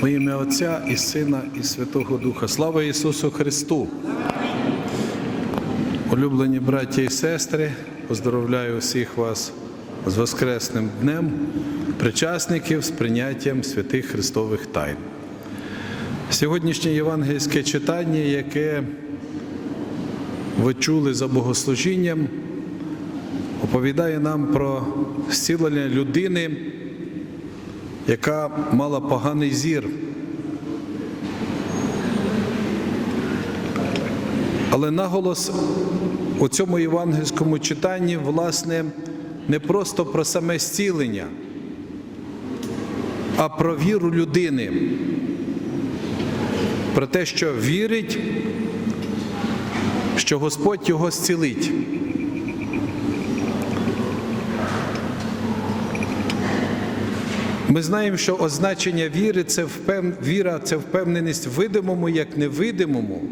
Во ім'я Отця і Сина, і Святого Духа. Слава Ісусу Христу! Улюблені браті і сестри, поздоровляю всіх вас з Воскресним днем, причасників з прийняттям святих Христових тайн. Сьогоднішнє євангельське читання, яке ви чули за богослужінням, оповідає нам про зцілення людини, яка мала поганий зір. Але наголос у цьому євангельському читанні, власне, не просто про саме зцілення, а про віру людини, про те, що вірить, що Господь його зцілить. Ми знаємо, що означення віри це впев... віра це впевненість в видимому як невидимому,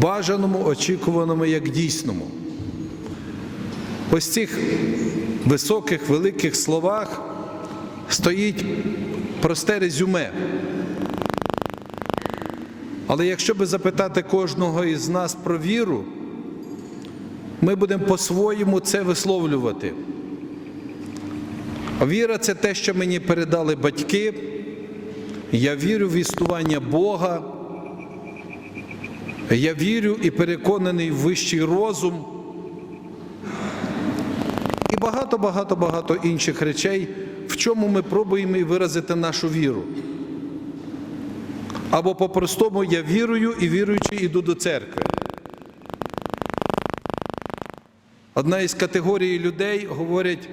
бажаному, очікуваному як дійсному. Ось цих високих, великих словах стоїть просте резюме. Але якщо би запитати кожного із нас про віру, ми будемо по-своєму це висловлювати. Віра це те, що мені передали батьки. Я вірю в існування Бога. Я вірю і переконаний в вищий розум. І багато-багато-багато інших речей, в чому ми пробуємо і виразити нашу віру. Або по-простому я вірую і віруючи йду до церкви. Одна із категорій людей говорять,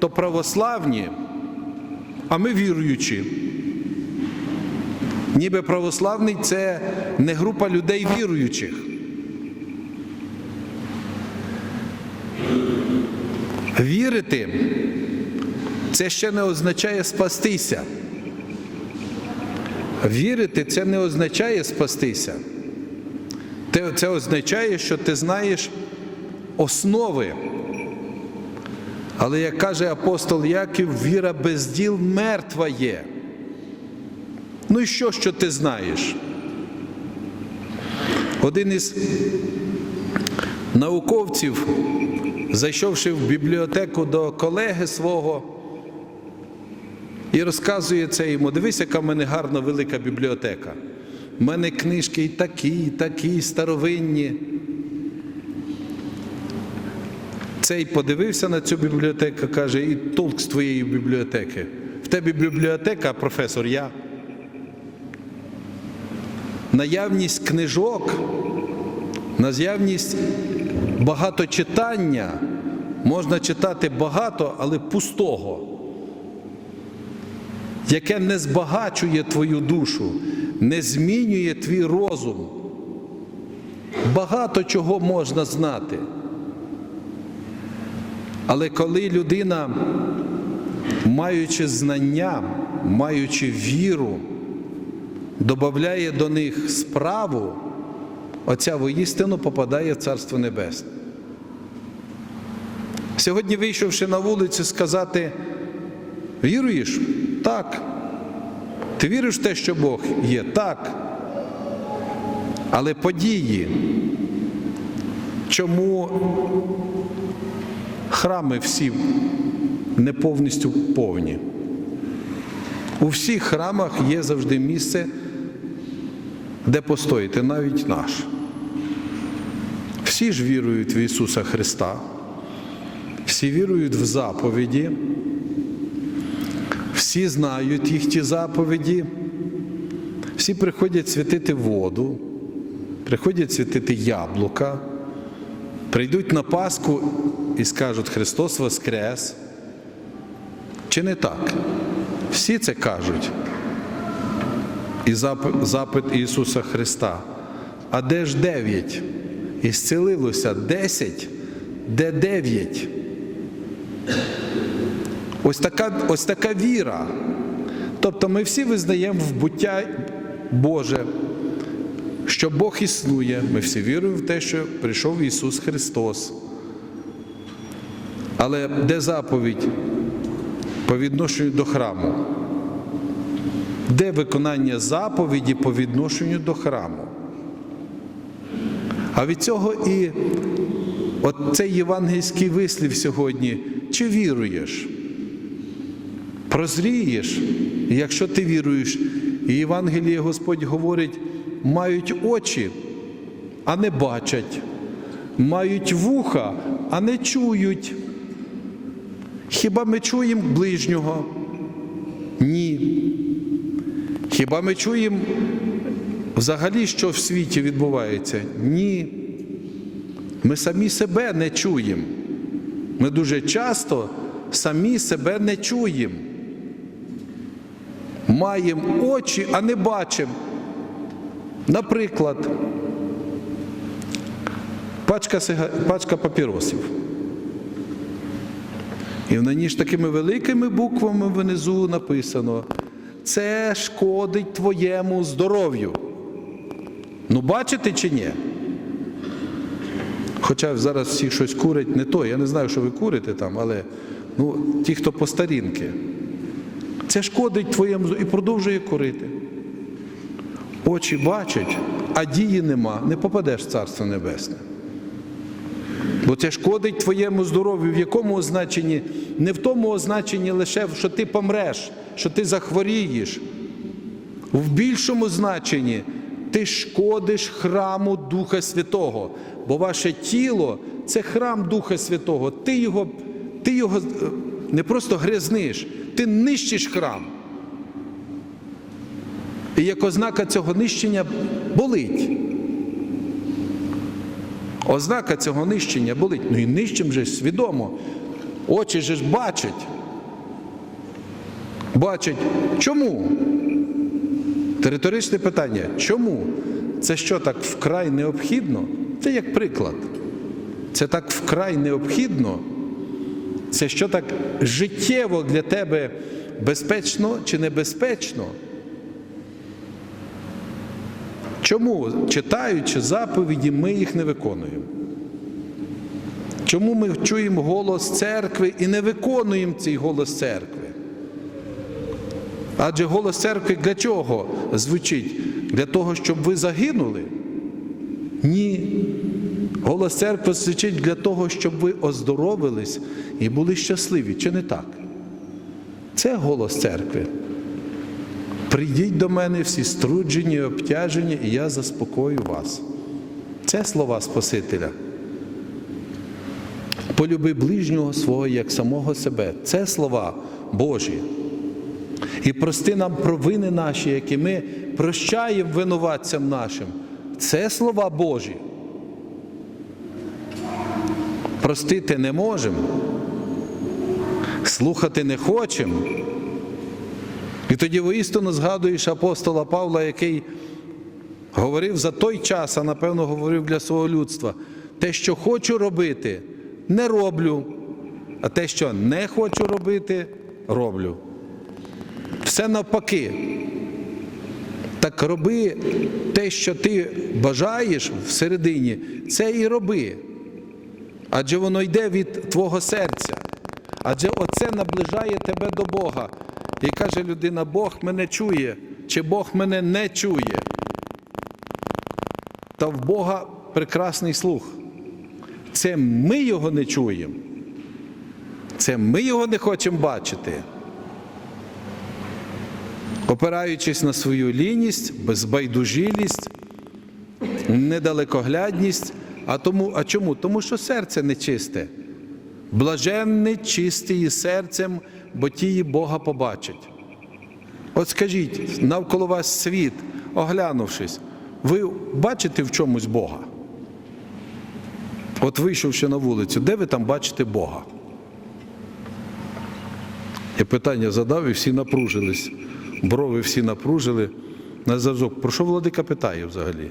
то православні, а ми віруючі. Ніби православний це не група людей віруючих. Вірити це ще не означає спастися. Вірити це не означає спастися. Це означає, що ти знаєш основи. Але як каже апостол Яків, віра без діл мертва є. Ну і що, що ти знаєш? Один із науковців, зайшовши в бібліотеку до колеги свого, і розказує це йому: дивись, яка в мене гарна велика бібліотека. У мене книжки і такі, і такі, старовинні. Цей подивився на цю бібліотеку, каже, і толк з твоєї бібліотеки. В тебе бібліотека, професор, я. Наявність книжок, наявність багаточитання, можна читати багато, але пустого, яке не збагачує твою душу, не змінює твій розум. Багато чого можна знати. Але коли людина, маючи знання, маючи віру, додає до них справу, оця воістину попадає в Царство Небесне. Сьогодні, вийшовши на вулицю, сказати, віруєш? Так. Ти віриш в те, що Бог є? Так. Але події, чому храми всі не повністю повні. У всіх храмах є завжди місце, де постояти, навіть наш. Всі ж вірують в Ісуса Христа, всі вірують в заповіді, всі знають їх ті заповіді, всі приходять святити воду, приходять святити яблука, прийдуть на Пасху і скажуть Христос Воскрес. Чи не так? Всі це кажуть. І запит Ісуса Христа. А де ж дев'ять? І зцілилося десять, де дев'ять? Ось така, ось така віра. Тобто ми всі визнаємо в буття Боже, що Бог існує. Ми всі віруємо в те, що прийшов Ісус Христос. Але де заповідь по відношенню до храму? Де виконання заповіді по відношенню до храму? А від цього і от цей євангельський вислів сьогодні, чи віруєш? Прозрієш, І якщо ти віруєш, і Євангеліє Господь говорить, мають очі, а не бачать, мають вуха, а не чують. Хіба ми чуємо ближнього? Ні. Хіба ми чуємо взагалі, що в світі відбувається? Ні. Ми самі себе не чуємо. Ми дуже часто самі себе не чуємо. Маємо очі, а не бачимо. Наприклад, пачка, пачка папіросів. І на ній ж такими великими буквами внизу написано: це шкодить твоєму здоров'ю. Ну, бачите чи ні? Хоча зараз всі щось курять не то. Я не знаю, що ви курите там, але ну, ті, хто по старінки. Це шкодить твоєму здоров'ю і продовжує курити. Очі бачать, а дії нема. Не попадеш в Царство Небесне. Бо це шкодить твоєму здоров'ю. В якому означенні? Не в тому означенні лише, що ти помреш, що ти захворієш. В більшому значенні ти шкодиш храму Духа Святого, бо ваше тіло це храм Духа Святого. Ти його, ти його е, не просто грязниш, ти нищиш храм. І як ознака цього нищення болить. Ознака цього нищення болить. Ну і нищим же свідомо. Очі же ж бачать. Бачать. Чому? Територичне питання. Чому? Це що так вкрай необхідно? Це як приклад. Це так вкрай необхідно. Це що так життєво для тебе безпечно чи небезпечно? Чому, читаючи заповіді, ми їх не виконуємо? Чому ми чуємо голос церкви і не виконуємо цей голос церкви? Адже голос церкви для чого звучить? Для того, щоб ви загинули? Ні. Голос церкви звучить для того, щоб ви оздоровились і були щасливі. Чи не так? Це голос церкви. Прийдіть до мене всі струджені, обтяжені, і я заспокою вас. Це слова Спасителя. Полюби ближнього свого як самого себе. Це слова Божі. І прости нам провини наші, які ми прощаємо винуватцям нашим. Це слова Божі. Простити не можемо, слухати не хочемо. І тоді воістину згадуєш апостола Павла, який говорив за той час, а напевно говорив для свого людства. Те, що хочу робити, не роблю, а те, що не хочу робити, роблю. Все навпаки. Так роби те, що ти бажаєш всередині, це і роби. Адже воно йде від твого серця. Адже оце наближає тебе до Бога. І каже людина, Бог мене чує, чи Бог мене не чує. Та в Бога прекрасний слух. Це ми його не чуємо. Це ми його не хочемо бачити. Опираючись на свою лінність, безбайдужилість, недалекоглядність. А, тому, а чому? Тому що серце нечисте. Блаженний, чистий серцем, бо тії Бога побачать. От скажіть, навколо вас світ, оглянувшись, ви бачите в чомусь Бога? От вийшовши на вулицю, де ви там бачите Бога? Я питання задав і всі напружились. Брови всі напружили. На зв'язок, про що владика питає взагалі?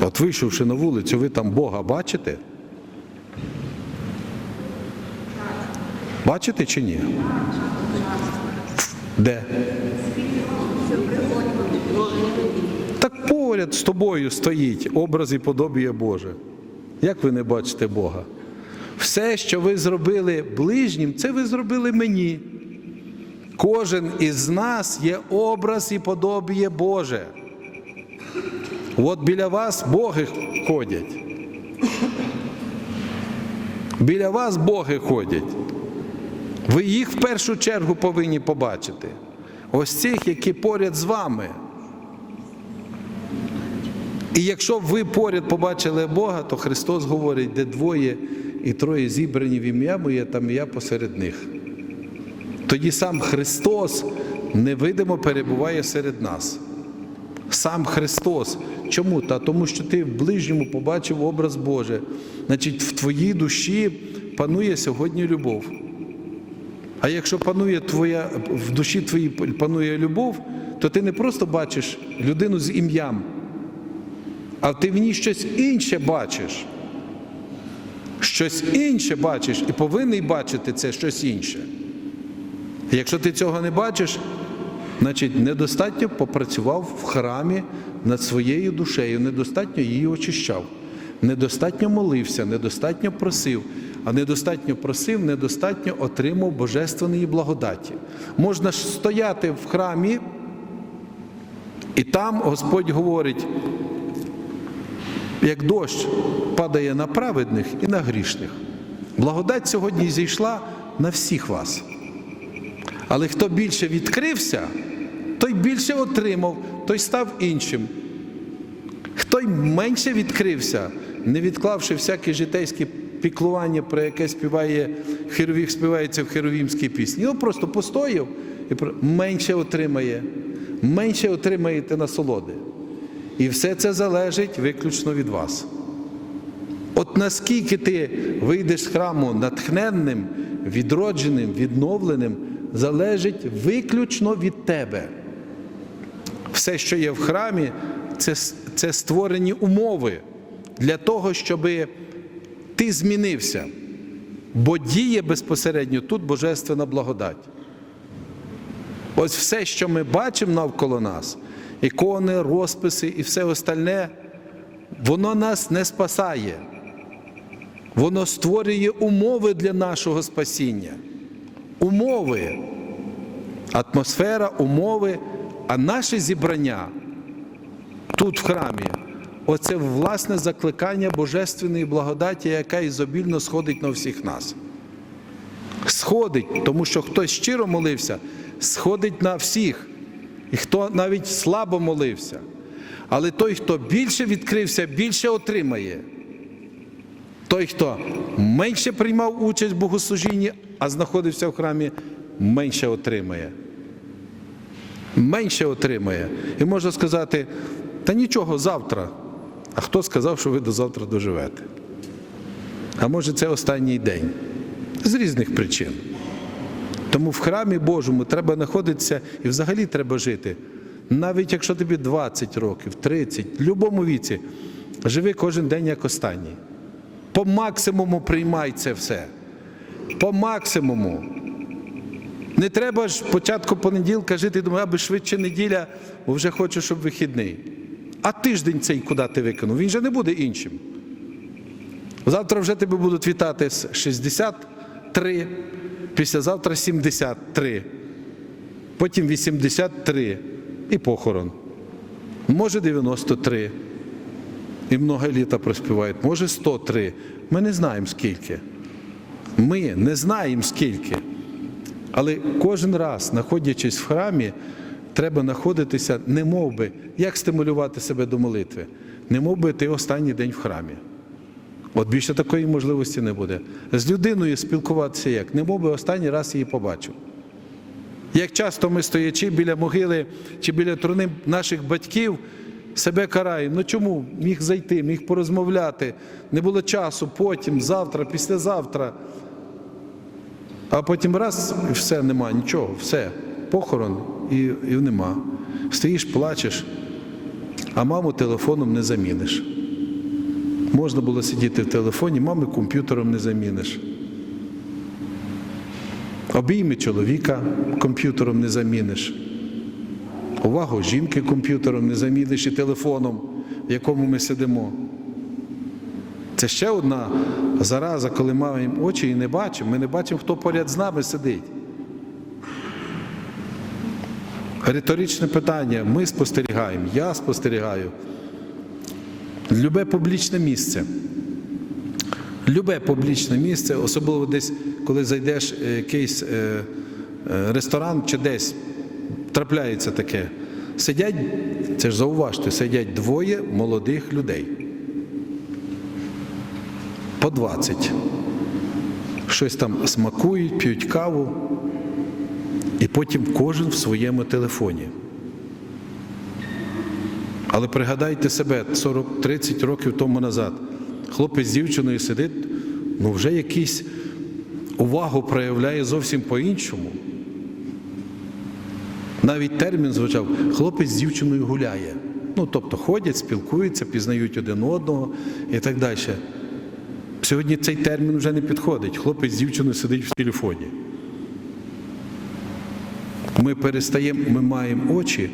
От вийшовши на вулицю, ви там Бога бачите? Бачите чи ні? Де? Так поряд з тобою стоїть образ і подобіє Боже. Як ви не бачите Бога? Все, що ви зробили ближнім, це ви зробили мені. Кожен із нас є образ і подобіє Боже. От біля вас боги ходять. Біля вас боги ходять. Ви їх в першу чергу повинні побачити. Ось цих, які поряд з вами. І якщо ви поряд побачили Бога, то Христос говорить, де двоє і троє зібрані в ім'я моє, там і я посеред них. Тоді сам Христос невидимо перебуває серед нас. Сам Христос. Чому? Та тому що ти в ближньому побачив образ Божий. Значить, в твоїй душі панує сьогодні любов. А якщо панує твоя, в душі твоїй панує любов, то ти не просто бачиш людину з ім'ям, а ти в ній щось інше бачиш. Щось інше бачиш і повинен бачити це щось інше. Якщо ти цього не бачиш, значить недостатньо попрацював в храмі над своєю душею, недостатньо її очищав, недостатньо молився, недостатньо просив, а недостатньо просив, недостатньо отримав божественної благодаті. Можна ж стояти в храмі, і там Господь говорить, як дощ падає на праведних і на грішних. Благодать сьогодні зійшла на всіх вас. Але хто більше відкрився, той більше отримав, той став іншим. Хто менше відкрився, не відклавши всякі житейські піклування, про яке співає херовів, співається в херовімській пісні. Ну просто постояв і менше отримає, менше отримаєте насолоди. І все це залежить виключно від вас. От наскільки ти вийдеш з храму натхненним, відродженим, відновленим, залежить виключно від тебе. Все, що є в храмі, це, це створені умови для того, щоб ти змінився. Бо діє безпосередньо тут Божественна благодать. Ось все, що ми бачимо навколо нас, ікони, розписи і все остальне, воно нас не спасає. Воно створює умови для нашого спасіння. Умови, атмосфера, умови, а наше зібрання тут в храмі оце власне закликання Божественної благодаті, яка ізобільно сходить на всіх нас. Сходить, тому що хтось щиро молився, сходить на всіх, і хто навіть слабо молився. Але той, хто більше відкрився, більше отримає. Той, хто менше приймав участь в богослужінні, а знаходився в храмі, менше отримає. Менше отримає. І можна сказати, та нічого завтра. А хто сказав, що ви до завтра доживете? А може, це останній день з різних причин. Тому в храмі Божому треба знаходитися і взагалі треба жити. Навіть якщо тобі 20 років, 30, в будь-якому віці, живи кожен день як останній. По максимуму приймай це все. По максимуму. Не треба ж початку понеділка жити, думаю, аби швидше неділя, бо вже хочу, щоб вихідний. А тиждень цей куди ти виконав? Він же не буде іншим. Завтра вже тебе будуть вітати з 63, післязавтра 73, потім 83 і похорон. Може 93. І много літа проспівають, може 103. Ми не знаємо скільки. Ми не знаємо скільки. Але кожен раз, знаходячись в храмі, треба знаходитися, не мов би, як стимулювати себе до молитви, не мов би ти останній день в храмі. От більше такої можливості не буде. З людиною спілкуватися як, не мов би останній раз її побачив. Як часто ми стоячи біля могили чи біля труни наших батьків, себе караємо. Ну чому міг зайти, міг порозмовляти, не було часу, потім, завтра, післязавтра. А потім раз і все нема, нічого, все, похорон і, і нема. Стоїш, плачеш, а маму телефоном не заміниш. Можна було сидіти в телефоні, мами комп'ютером не заміниш. Обійми чоловіка комп'ютером не заміниш. Увагу жінки комп'ютером не заміниш і телефоном, в якому ми сидимо. Це ще одна зараза, коли маємо очі і не бачимо. Ми не бачимо, хто поряд з нами сидить. Риторичне питання. Ми спостерігаємо, я спостерігаю. Любе публічне місце. Любе публічне місце, особливо десь, коли зайдеш е, якийсь е, е, ресторан чи десь трапляється таке. Сидять, це ж зауважте, сидять двоє молодих людей. По 20. Щось там смакують, п'ють каву, і потім кожен в своєму телефоні. Але пригадайте себе 40-30 років тому назад. Хлопець з дівчиною сидить, ну вже якийсь увагу проявляє зовсім по-іншому. Навіть термін звучав хлопець з дівчиною гуляє. Ну, тобто ходять, спілкуються, пізнають один одного і так далі. Сьогодні цей термін вже не підходить. Хлопець з дівчиною сидить в телефоні. Ми перестаємо, ми маємо очі,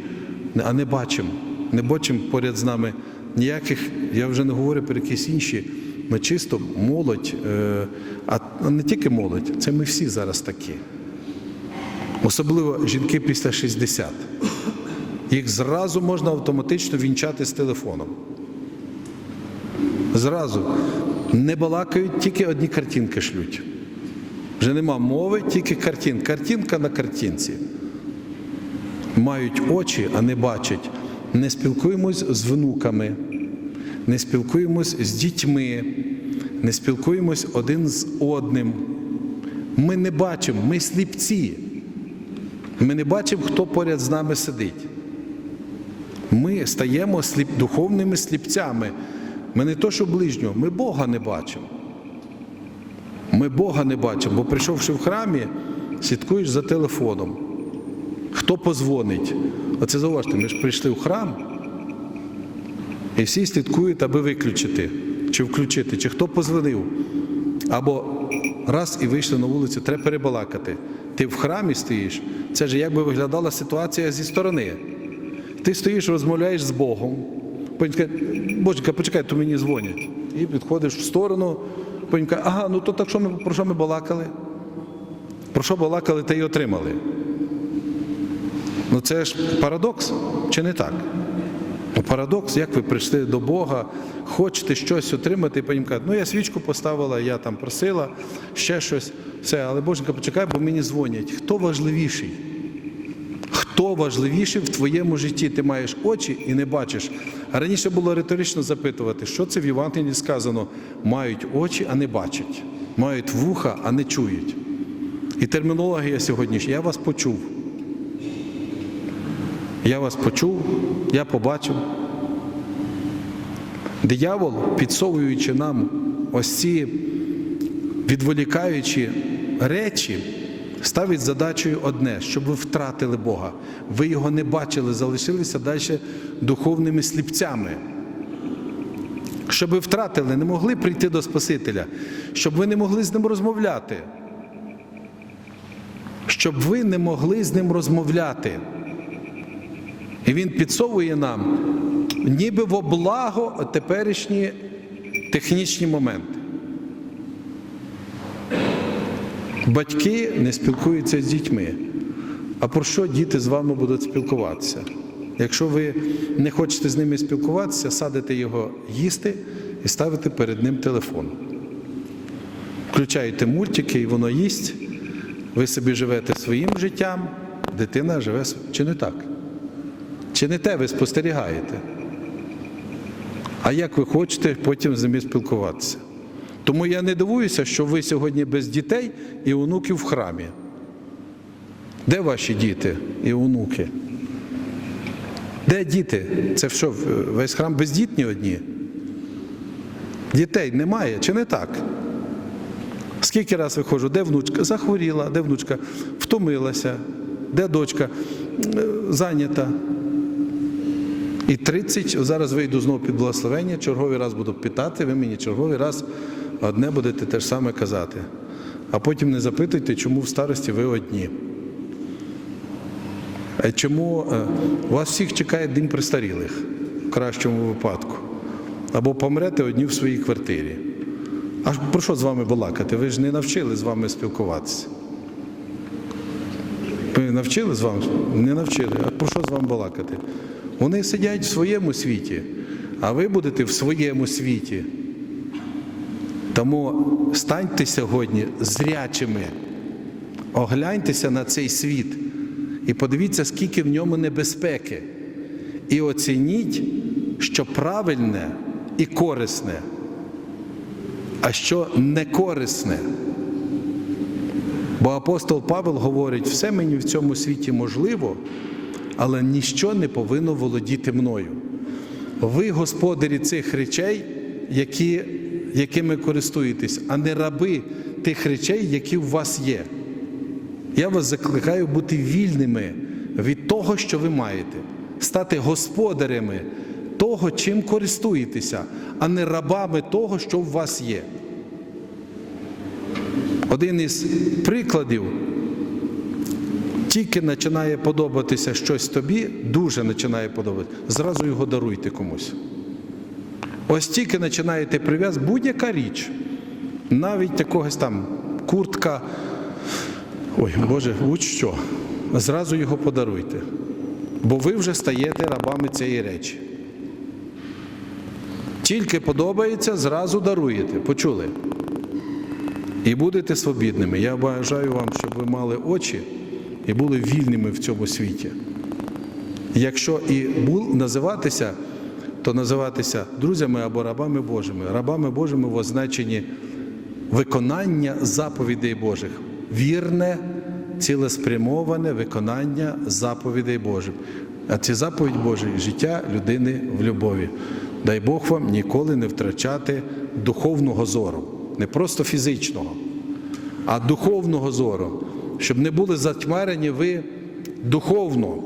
а не бачимо. Не бачимо поряд з нами ніяких, я вже не говорю про якісь інші. Ми чисто молодь, е, а не тільки молодь, це ми всі зараз такі. Особливо жінки після 60. Їх зразу можна автоматично вінчати з телефоном. Зразу. Не балакають, тільки одні картинки шлють. Вже нема мови, тільки картин. Картинка на картинці. Мають очі, а не бачать. Не спілкуємось з внуками, не спілкуємось з дітьми, не спілкуємось один з одним. Ми не бачимо, ми сліпці. Ми не бачимо, хто поряд з нами сидить. Ми стаємо сліп, духовними сліпцями. Ми не то, що ближнього, ми Бога не бачимо. Ми Бога не бачимо, бо прийшовши в храмі, слідкуєш за телефоном. Хто позвонить? Оце зауважте, ми ж прийшли в храм, і всі слідкують, аби виключити, чи включити, чи хто позвонив. Або раз і вийшли на вулицю, треба перебалакати. Ти в храмі стоїш, це ж як би виглядала ситуація зі сторони. Ти стоїш, розмовляєш з Богом. Потім каже, Боженька, почекай, то мені дзвонять. І підходиш в сторону, потім каже, ага, ну то так що ми, про що ми балакали? Про що балакали, та й отримали. Ну це ж парадокс, чи не так? Ну, Парадокс, як ви прийшли до Бога, хочете щось отримати, і потім кажуть, ну я свічку поставила, я там просила, ще щось. Все, але Боженька, почекай, бо мені дзвонять. Хто важливіший? Хто важливіший в твоєму житті? Ти маєш очі і не бачиш. А раніше було риторично запитувати, що це в Євангелії сказано: мають очі, а не бачать, мають вуха, а не чують. І термінологія сьогоднішня, я вас почув. Я вас почув, я побачив. Диявол, підсовуючи нам ось ці відволікаючі речі, ставить задачею одне, щоб ви втратили Бога. Ви його не бачили, залишилися далі духовними сліпцями. Щоб ви втратили, не могли прийти до Спасителя, щоб ви не могли з ним розмовляти. Щоб ви не могли з ним розмовляти. І він підсовує нам ніби во благо теперішні технічні моменти. Батьки не спілкуються з дітьми. А про що діти з вами будуть спілкуватися? Якщо ви не хочете з ними спілкуватися, садите його їсти і ставите перед ним телефон. Включаєте мультики, і воно їсть. Ви собі живете своїм життям, дитина живе. Чи не так? Чи не те ви спостерігаєте? А як ви хочете потім з ними спілкуватися? Тому я не дивуюся, що ви сьогодні без дітей і онуків в храмі. Де ваші діти і онуки? Де діти? Це що, весь храм бездітні одні? Дітей немає, чи не так? Скільки раз виходжу, де внучка? Захворіла, де внучка? Втомилася, де дочка? Е, Зайнята. І 30, зараз вийду знову під благословення, черговий раз буду питати, ви мені черговий раз одне будете те ж саме казати. А потім не запитуйте, чому в старості ви одні. Е, Чому е, вас всіх чекає день престарілих в кращому випадку? Або помрете одні в своїй квартирі. А про що з вами балакати? Ви ж не навчили з вами спілкуватися. Ви навчили з вами? Не навчили. А про що з вами балакати? Вони сидять в своєму світі, а ви будете в своєму світі. Тому станьте сьогодні зрячими, огляньтеся на цей світ і подивіться, скільки в ньому небезпеки. І оцініть, що правильне і корисне, а що не корисне. Бо апостол Павел говорить, все мені в цьому світі можливо, але ніщо не повинно володіти мною. Ви господарі цих речей, які, якими користуєтесь, а не раби тих речей, які у вас є. Я вас закликаю бути вільними від того, що ви маєте, стати господарями того, чим користуєтеся, а не рабами того, що у вас є. Один із прикладів, тільки починає подобатися щось тобі, дуже починає подобатися, зразу його даруйте комусь. Ось тільки починаєте прив'яз, будь-яка річ, навіть якогось там куртка, ой, Боже, будь-що, зразу його подаруйте. Бо ви вже стаєте рабами цієї речі. Тільки подобається, зразу даруєте. Почули? І будете свобідними. Я бажаю вам, щоб ви мали очі і були вільними в цьому світі. Якщо і називатися, то називатися друзями або рабами Божими. Рабами Божими в означенні виконання заповідей Божих, вірне, цілеспрямоване виконання заповідей Божих. А ці заповідь Божі життя людини в любові. Дай Бог вам ніколи не втрачати духовного зору, не просто фізичного, а духовного зору, щоб не були затьмарені ви духовно.